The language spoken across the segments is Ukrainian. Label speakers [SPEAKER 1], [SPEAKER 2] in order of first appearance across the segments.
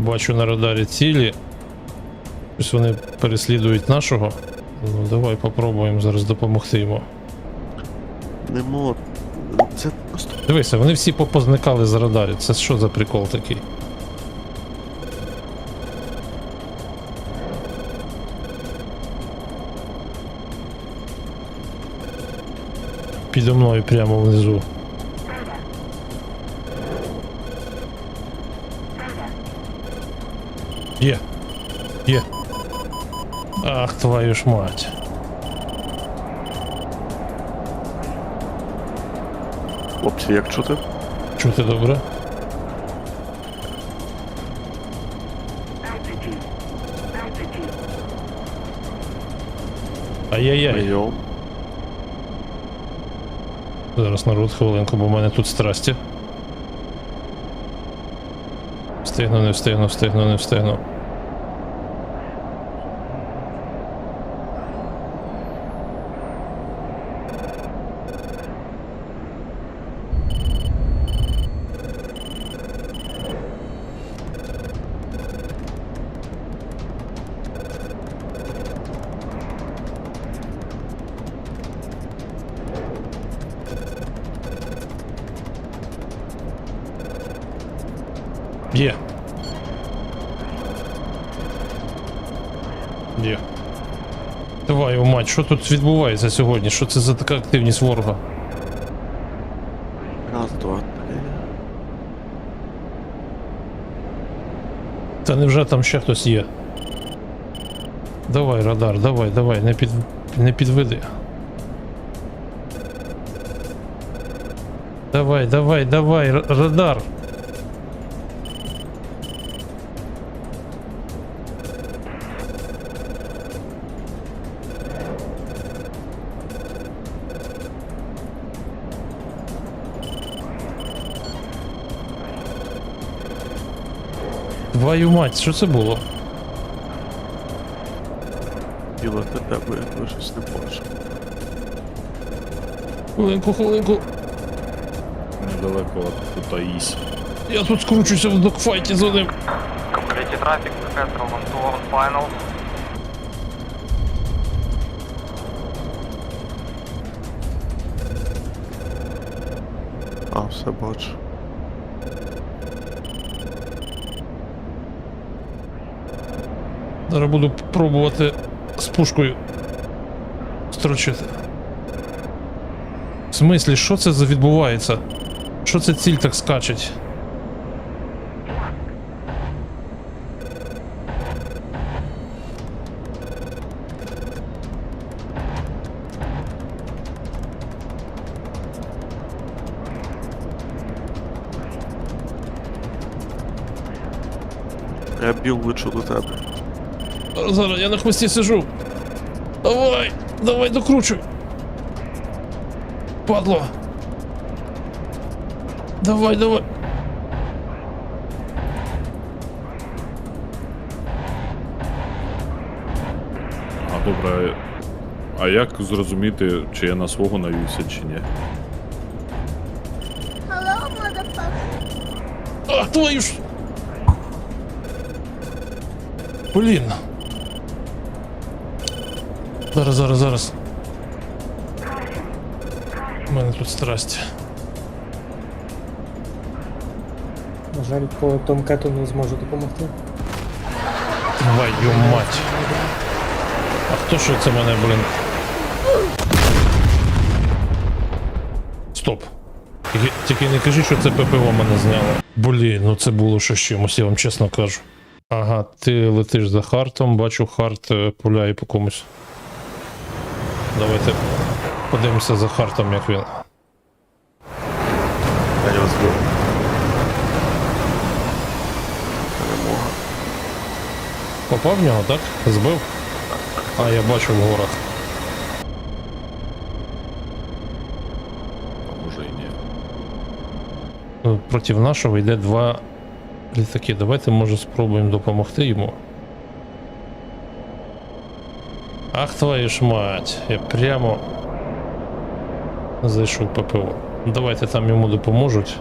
[SPEAKER 1] Бачу на радарі цілі. Ось вони переслідують нашого. Ну, давай попробуємо зараз допомогти йому.
[SPEAKER 2] Не. Це просто.
[SPEAKER 1] Дивися, вони всі попозникали з радарів. Це що за прикол такий? Підо мною прямо внизу. Є. Є. Ах, твою ж мать.
[SPEAKER 2] Хлопці, як чути?
[SPEAKER 1] Чути добре? Ай-яй-яй. Зараз народ хвилинку, бо в мене тут страсті. Встигну, не встигну, встигну, не встигну. Є. Є. Давай, о мать, що тут відбувається сьогодні? Що це за така активність ворога?
[SPEAKER 2] Раз, два, три.
[SPEAKER 1] Та невже там ще хтось є? Давай, радар, давай, давай, не під не підведи. Давай, давай, давай, радар. Твою мать, що це було?
[SPEAKER 2] Діло на тебе, я щось не бачу.
[SPEAKER 1] Хвилинку, хвилинку.
[SPEAKER 3] Недалеко от Таїсі.
[SPEAKER 1] Я тут скручуся в докфайті за ним.
[SPEAKER 4] Castro 1 to 1 final.
[SPEAKER 2] А, все бачу.
[SPEAKER 1] Зараз буду пробувати з пушкою строчити. В смислі, що це за відбувається? Що це ціль так скачить?
[SPEAKER 2] Я біл лечу до тебе.
[SPEAKER 1] Зараз, я на хвості сижу. Давай, давай докручуй. Падло. Давай, давай.
[SPEAKER 3] А добре. А як зрозуміти, чи я на свого навівся, чи ні?
[SPEAKER 5] Hello, motherfucker.
[SPEAKER 1] Ах, твою ж. Блін. Зараз, зараз, зараз. У мене тут страсть.
[SPEAKER 6] На жаль, по Томкету не зможу допомогти.
[SPEAKER 1] Твою мать. А хто що це мене, блін? Стоп. Тільки, тільки не кажи, що це ППО мене зняло. Блін, ну це було що з чимось, я вам чесно кажу. Ага, ти летиш за хартом, бачу, харт е, пуляє по комусь. Давайте подивимося за хартом, як він.
[SPEAKER 2] Перемога.
[SPEAKER 1] Попав в нього, так? Збив? А, я бачу в горах.
[SPEAKER 3] Може і ні.
[SPEAKER 1] Ну, Проти нашого йде два літаки. Давайте, може, спробуємо допомогти йому. Ах твою ж мать, я прямо зайшов ППО. Ну, давайте там йому допоможуть.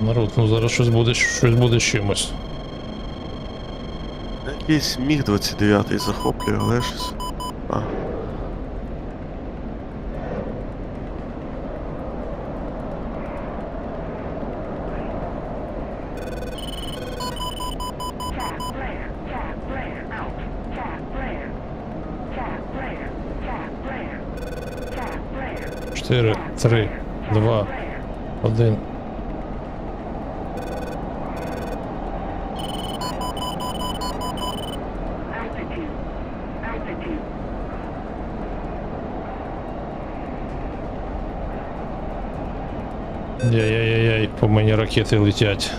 [SPEAKER 1] Народ, ну зараз щось буде щось буде чимось.
[SPEAKER 2] Якийсь міг 29-й захоплює, але щось.
[SPEAKER 1] 4, 3, 2, 1.
[SPEAKER 5] Altitude. Altitude.
[SPEAKER 1] Яй-яй-яй, по мені ракети летять.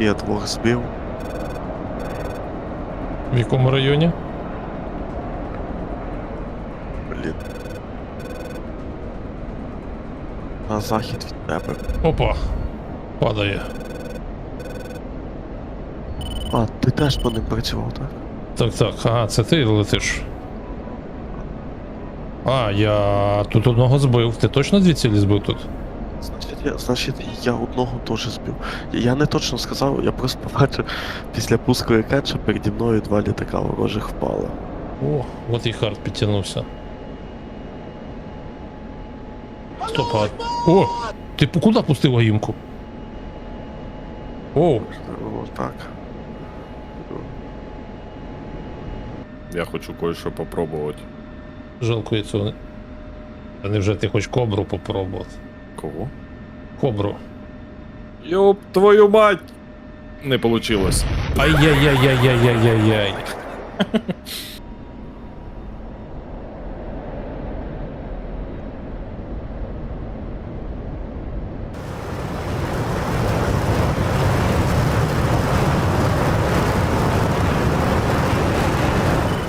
[SPEAKER 2] Я двох збив.
[SPEAKER 1] В якому районі?
[SPEAKER 2] Блін. На захід від тебе.
[SPEAKER 1] Опа. Падає.
[SPEAKER 2] А, ти теж по ним працював, так?
[SPEAKER 1] Так, так, ага, це ти летиш. А, я тут одного збив. Ти точно дві цілі збив тут?
[SPEAKER 2] Значить, я, значить, я одного теж збив. Я- не точно сказав, я просто побачив після пуску ракет, що переді мною два літака ворожих впало.
[SPEAKER 1] О, от і хард підтягнувся. Стоп, а... О! Ти куди пустив аїмку? О,
[SPEAKER 2] О, так.
[SPEAKER 3] Я хочу кое-що попробувати.
[SPEAKER 1] жалко я цього не. А невже ти хоч кобру попробувати?
[SPEAKER 3] Кого?
[SPEAKER 1] Кобру.
[SPEAKER 3] Йоп, твою мать! Не получилось.
[SPEAKER 1] Ай-яй-яй-яй-яй-яй-яй.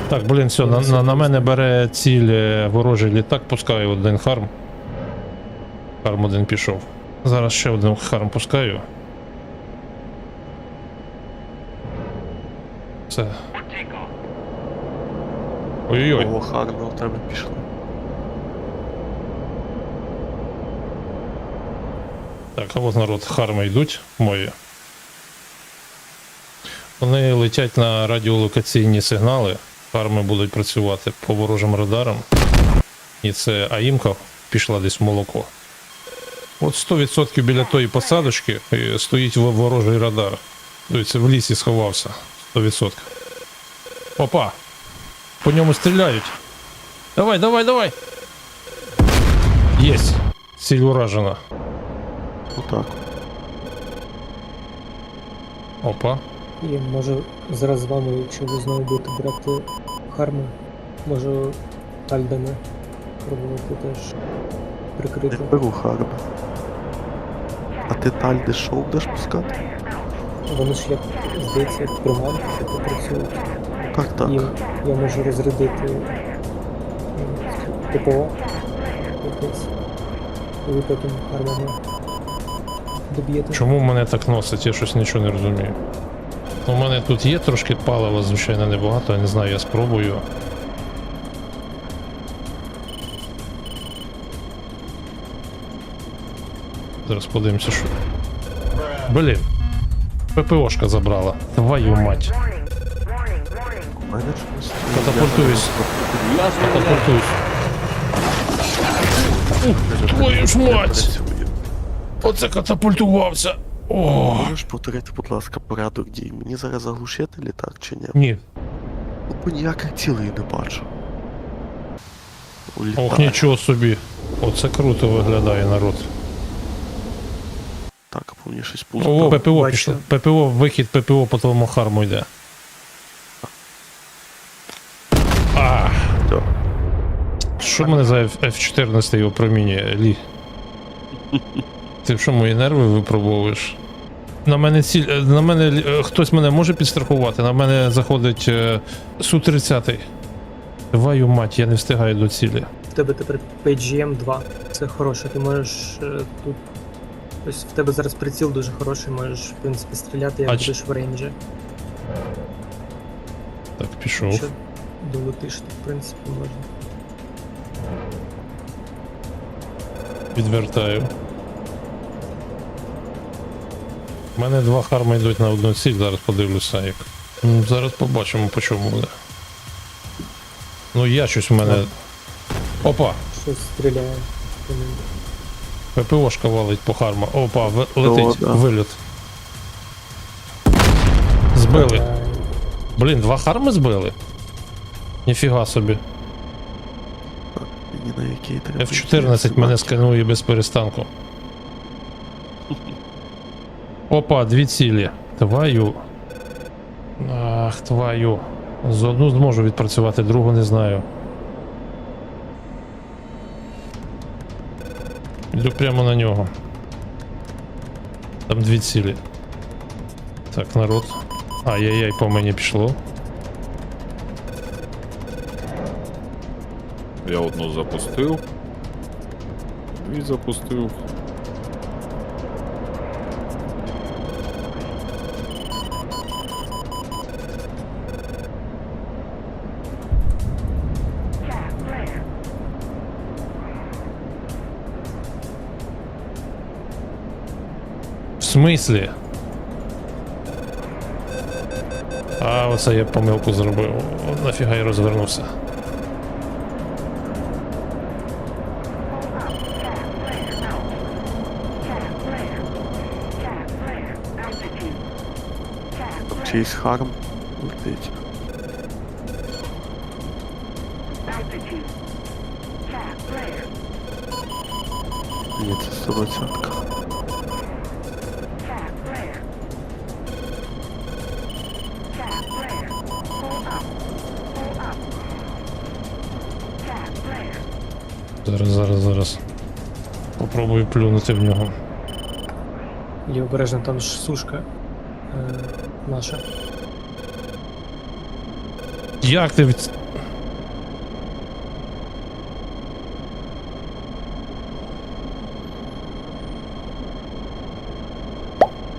[SPEAKER 1] Так, блін, все, на, на, на мене бере ціль е, ворожий літак, пускаю один харм. Харм один пішов. Зараз ще один харм пускаю. Все. Ой-ой-ой.
[SPEAKER 2] Ого, гарно у тебе пішло.
[SPEAKER 1] Так, а от народ харми йдуть мої. Вони летять на радіолокаційні сигнали. Харми будуть працювати по ворожим радарам. І це АІМка пішла десь в молоко. От 100% біля тої посадочки е, стоїть во- ворожий радар. Тобто в лісі сховався. 100%. Опа! По ньому стріляють. Давай, давай, давай! Єсть! Ціль уражена.
[SPEAKER 2] Отак.
[SPEAKER 1] Опа.
[SPEAKER 6] І може зараз з вами, якщо ви знову будете брати харми, можу тальдами пробувати теж
[SPEAKER 2] Я
[SPEAKER 6] прикрити.
[SPEAKER 2] беру гарно. А ти тальди шоу будеш пускати?
[SPEAKER 6] Вони ж як здається, як приманки, типу працюють.
[SPEAKER 2] Так, так.
[SPEAKER 6] І я можу розрядити ППО якесь. І ви потім армами доб'єте.
[SPEAKER 1] Чому мене так носить? Я щось нічого не розумію. У мене тут є трошки палива, звичайно, небагато, я не знаю, я спробую. Зараз подивимося, що. Блін. ППОшка забрала. Твою мать. Катапультуюсь. Катапультуюсь. Ух, твою ж мать! Оце катапультувався. О,
[SPEAKER 2] Можеш повторити, будь ласка, порядок дій. Мені зараз заглушити літак чи ні?
[SPEAKER 1] ні.
[SPEAKER 2] Бо ніяких цілей не бачу.
[SPEAKER 1] Ох, нічого собі. Оце круто виглядає народ.
[SPEAKER 2] Так, а по мені щось
[SPEAKER 1] О. ППО
[SPEAKER 6] бачу.
[SPEAKER 1] пішло. ППО, вихід ППО по твоєму харму йде. А,
[SPEAKER 2] Все.
[SPEAKER 1] що мене за F- F14 його промінює, Лі? Ти що мої нерви випробовуєш? На мене ціль. е, На мене е, хтось мене може підстрахувати. На мене заходить е, Су-30. Твою мать, я не встигаю до цілі.
[SPEAKER 6] В тебе тепер PGM 2. Це хороше, ти можеш е, тут. Ось в тебе зараз приціл дуже хороший, можеш, в принципі, стріляти, як
[SPEAKER 1] А чи-
[SPEAKER 6] будеш в рейнджі.
[SPEAKER 1] Так, пішов.
[SPEAKER 6] Якщо долетиш, то в принципі можна.
[SPEAKER 1] Відвертаю. У мене два харма йдуть на одну ціль, зараз подивлюся як. М, Зараз побачимо по чому буде. Ну я щось у мене. Опа!
[SPEAKER 6] Щось стріляє. по ним.
[SPEAKER 1] ППОшка валить по харма. Опа, в- летить,
[SPEAKER 2] да.
[SPEAKER 1] виліт. Збили. Блін, два харми збили? Ніфіга собі.
[SPEAKER 2] Мені на який треба.
[SPEAKER 1] F14 мене сканує без перестанку. Опа, дві цілі. Твою. Ах, твою. З одну зможу відпрацювати, другу не знаю. Йду прямо на нього. Там дві цілі. Так, народ. Ай-яй-яй, по мені пішло.
[SPEAKER 3] Я одну запустив. Дві запустив.
[SPEAKER 1] Смислі? А, оце я помилку зробив. О, Нафіга я розвернувся.
[SPEAKER 2] Чийсь харм летить. Ні, це 120.
[SPEAKER 1] Зараз, зараз, зараз. Попробую плюнути в нього.
[SPEAKER 6] І обережно там ж сушка е, наша.
[SPEAKER 1] Як ти від...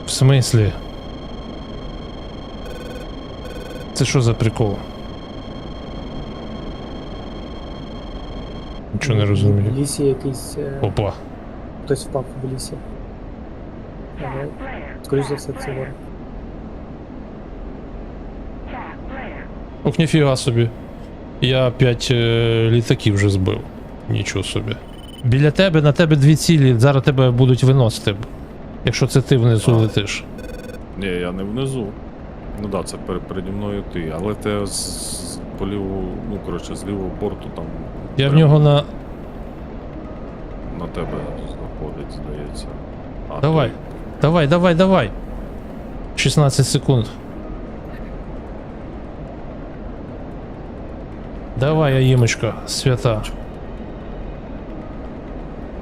[SPEAKER 1] В смислі? Це що за прикол? Нічого не
[SPEAKER 6] В лісі якийсь. е,
[SPEAKER 1] Опа.
[SPEAKER 6] Хтось впав в лісі. Але, скоріш за все, це
[SPEAKER 5] player.
[SPEAKER 1] Ох, ніфіга собі. Я 5 е, літаків вже збив. Нічого собі. Біля тебе, на тебе дві цілі, зараз тебе будуть виносити. Якщо це ти внизу летиш.
[SPEAKER 3] Ні, я не внизу. Ну да, це пер- переді мною ти, але те з, з по ліву, ну коротше, з лівого борту там.
[SPEAKER 1] Я в нього на.
[SPEAKER 3] На тебе заходить, здається. А,
[SPEAKER 1] Давай.
[SPEAKER 3] той-
[SPEAKER 1] Давай, давай, давай. 16 секунд. Давай, Аїмочка, свята.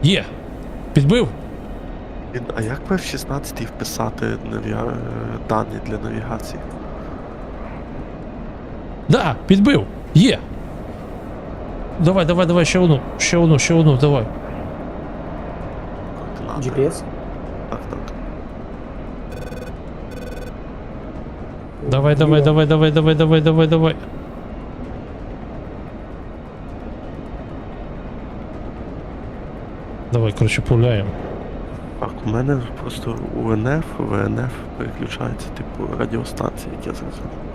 [SPEAKER 1] Є! Підбив?
[SPEAKER 2] Він, а як в F16 вписати навіга... е, дані для навігації?
[SPEAKER 1] Да, підбив! Є! Давай, давай, давай, ще одну, ще одну, ще одну, давай.
[SPEAKER 6] GPS?
[SPEAKER 2] Так, так.
[SPEAKER 1] Давай, давай, давай, давай, давай, давай, давай, давай. Давай, коротше, пуляємо.
[SPEAKER 2] Так, у мене просто УНФ, ВНФ переключається, типу, радіостанції, як я зрозумів.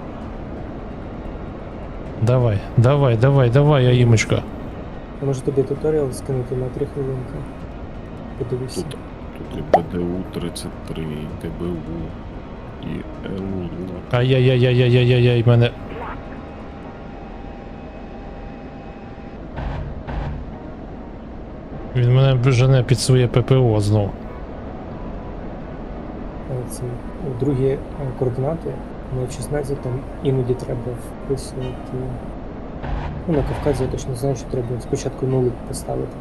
[SPEAKER 1] Давай, давай, давай, давай, Аїмочка.
[SPEAKER 6] Я можу тобі туторіал скинути на 3 хвилинки. Подивися.
[SPEAKER 3] Тут, тут і БДУ-33, і ТБУ, і ЕУ.
[SPEAKER 1] Ай-яй-яй-яй-яй-яй-яй, мене. Він мене жене під своє ППО знов.
[SPEAKER 6] Е, Ці другі е, координати на F-16 там іноді треба вписувати. Ну, на Кавказі я точно знаю, що треба спочатку нулик поставити.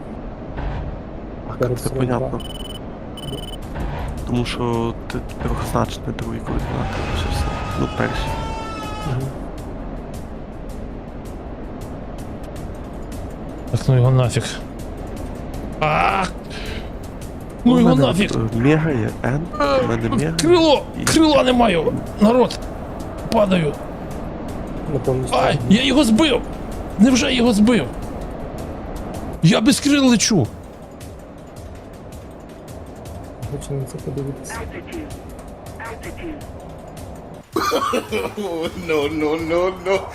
[SPEAKER 2] Так,
[SPEAKER 6] Перед
[SPEAKER 2] це
[SPEAKER 6] 42.
[SPEAKER 2] понятно. Тому що ти трьохзначні другі координати вже все. Ну, перші.
[SPEAKER 6] Угу.
[SPEAKER 1] Так ну його нафіг. А! Ну
[SPEAKER 2] У
[SPEAKER 1] його нафіг!
[SPEAKER 2] Мега є N, у мене мега.
[SPEAKER 1] Крило! Крила не маю! Народ! Падаю! Ай! Я його збив! Невже я його збив? Я без крил лечу!
[SPEAKER 6] Хочу на це подивитися.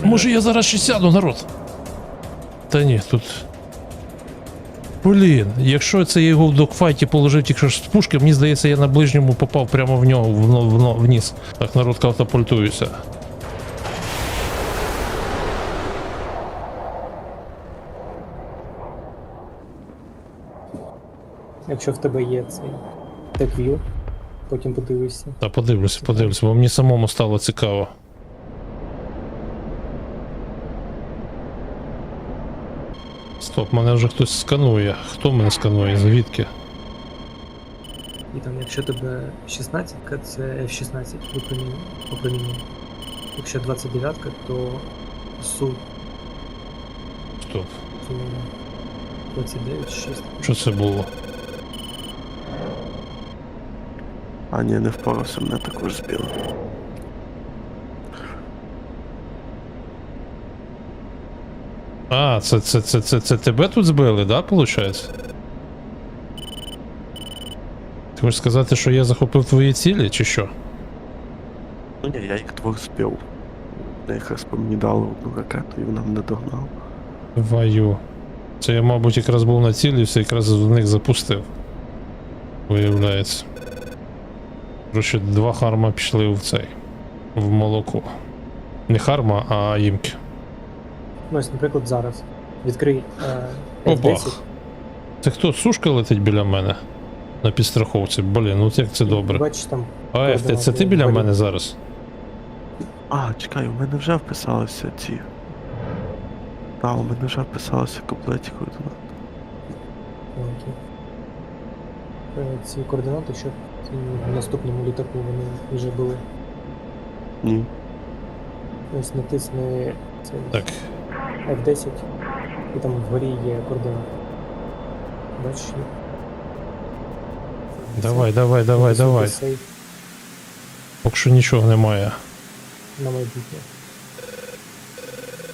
[SPEAKER 1] Може я зараз ще сяду, народ? Та ні, тут. Блін, якщо це я його в докфайті положив тільки що з пушки, мені здається, я на ближньому попав прямо в нього в, но- в, вниз. Так, народ катапультується.
[SPEAKER 6] Якщо в тебе є цей теквіл, потім подивишся.
[SPEAKER 1] Та подивлюся, подивлюся, бо мені самому стало цікаво. Стоп, мене вже хтось сканує. Хто мене сканує? Звідки?
[SPEAKER 6] І там, якщо тебе 16, це F16 випромінює. Якщо 29, то су
[SPEAKER 1] Стоп.
[SPEAKER 6] сумовно 29, 6.
[SPEAKER 1] Що це було?
[SPEAKER 2] А ні, не впорався, мене також збили.
[SPEAKER 1] А, це, це, це, це, це тебе тут збили, да, виходить? Ти хочеш сказати, що я захопив твої цілі, чи що?
[SPEAKER 2] Ну ні, я їх двох збив. Я якраз по мені дали одну ракету і вона мене догнала.
[SPEAKER 1] Ваю. Це я, мабуть, якраз був на цілі, все якраз в них запустив. Виявляється. Коротше, два харма пішли в цей. В молоко. Не харма, а їмки.
[SPEAKER 6] Ну, ось, наприклад, зараз. Відкрий е, F10.
[SPEAKER 1] Опах. Це хто? Сушка летить біля мене? На підстраховці. Блін, ну як це добре.
[SPEAKER 6] Бачиш там.
[SPEAKER 1] А Еф, ти- це ти біля мене зараз?
[SPEAKER 2] А, чекай, у мене вже вписалися ці. А, у мене вже вписалися комплеті координат.
[SPEAKER 6] маленькі. Е, Ці координати, щоб в наступному літаку вони вже були.
[SPEAKER 2] Ні.
[SPEAKER 6] Ось натисни цей
[SPEAKER 1] Так.
[SPEAKER 6] F10, і там вгорі є координати. Бачиш?
[SPEAKER 1] Давай, давай, давай, давай.
[SPEAKER 6] сейф
[SPEAKER 1] Поки що нічого немає.
[SPEAKER 6] на майбутнє.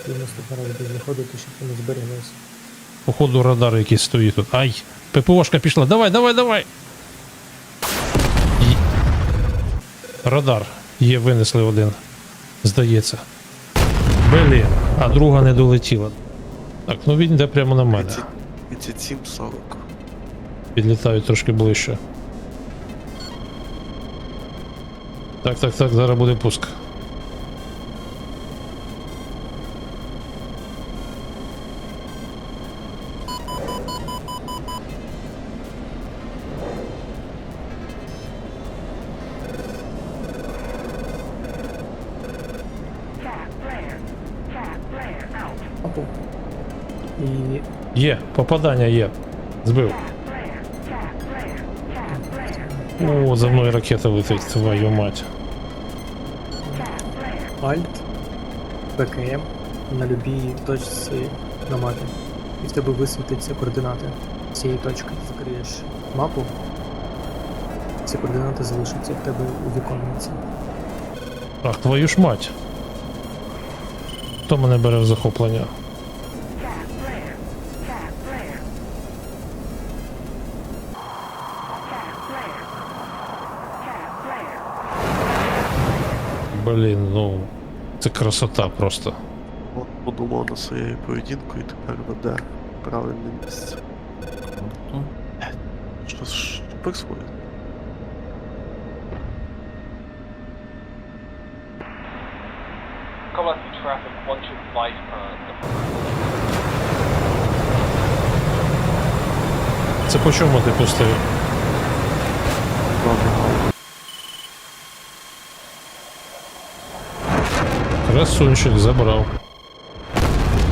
[SPEAKER 6] І наступний раз буде знаходити, щоб вони зберіглися.
[SPEAKER 1] Походу радар якийсь стоїть тут. Ай! ППОшка пішла. Давай, давай, давай. Радар. Є, винесли один. Здається. Блін, а друга не долетіла. Так, ну він йде прямо на мене.
[SPEAKER 2] 37-40.
[SPEAKER 1] Підлітають трошки ближче. Так, так, так, зараз буде пуск. Попадання є. Збив. О, за мною ракета летить, твою мать.
[SPEAKER 6] Alt, ПКМ на любій точці на мапі. І в тебе висвітиться координати цієї точки. Закриєш мапу. Ці координати залишаться в тебе у віконниці.
[SPEAKER 1] Ах, твою ж мать. Хто мене бере в захоплення? Блін, ну. Це красота просто.
[SPEAKER 2] От подумав на своєю поведінкою і тепер веде правильне місце. Що, що происходит?
[SPEAKER 7] Collecting traffic 125 per
[SPEAKER 1] Це по чому ти пустив?
[SPEAKER 2] Добре.
[SPEAKER 1] Красунчик забрав.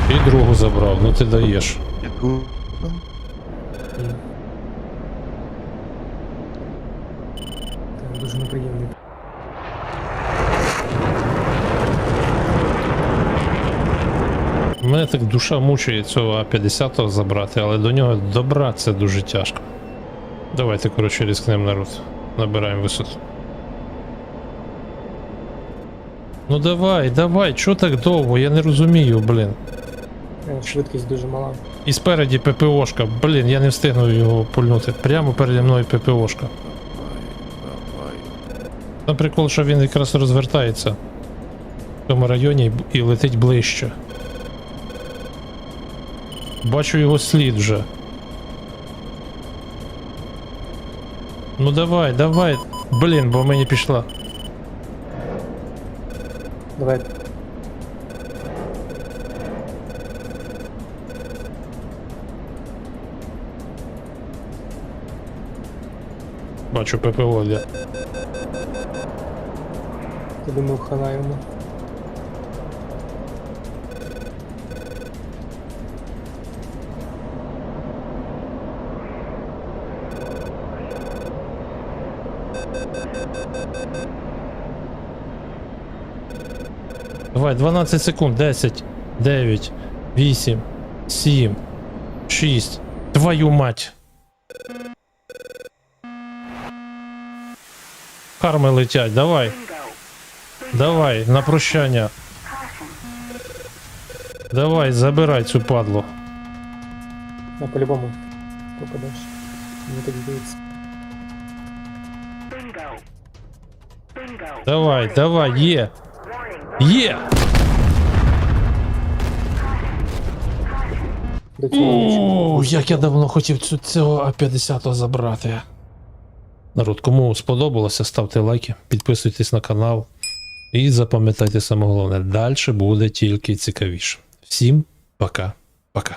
[SPEAKER 1] І другу забрав, ну ти даєш.
[SPEAKER 2] Яку?
[SPEAKER 6] Дуже неприємний.
[SPEAKER 1] Мене так душа мучає цього А50 забрати, але до нього добратися дуже тяжко. Давайте, коротше, різкнемо народ. Набираємо висоту. Ну давай, давай, чого так довго? Я не розумію, блін.
[SPEAKER 6] Е, Швидкість дуже мала.
[SPEAKER 1] І спереді ППОшка. Блін, я не встигну його пульнути. Прямо переді мною ППОшка. Там прикол, що він якраз розвертається в тому районі і летить ближче. Бачу його слід вже. Ну давай, давай. Блін, бо мені пішла.
[SPEAKER 6] Давай.
[SPEAKER 1] Бачу ППО де.
[SPEAKER 6] Я думаю, хана йому.
[SPEAKER 1] Давай, 12 секунд. 10, 9, 8, 7, 6. Твою мать. Карми летять, давай. Давай, на прощання. Давай, забирай цю падлу.
[SPEAKER 6] А по-любому попадеш. Мені так здається.
[SPEAKER 1] Давай, давай, є. Є!
[SPEAKER 6] До цього
[SPEAKER 1] О, як я давно хотів цю, цього А50 забрати. Народ, кому сподобалося, ставте лайки, підписуйтесь на канал. І запам'ятайте саме головне, далі буде тільки цікавіше. Всім пока-пока.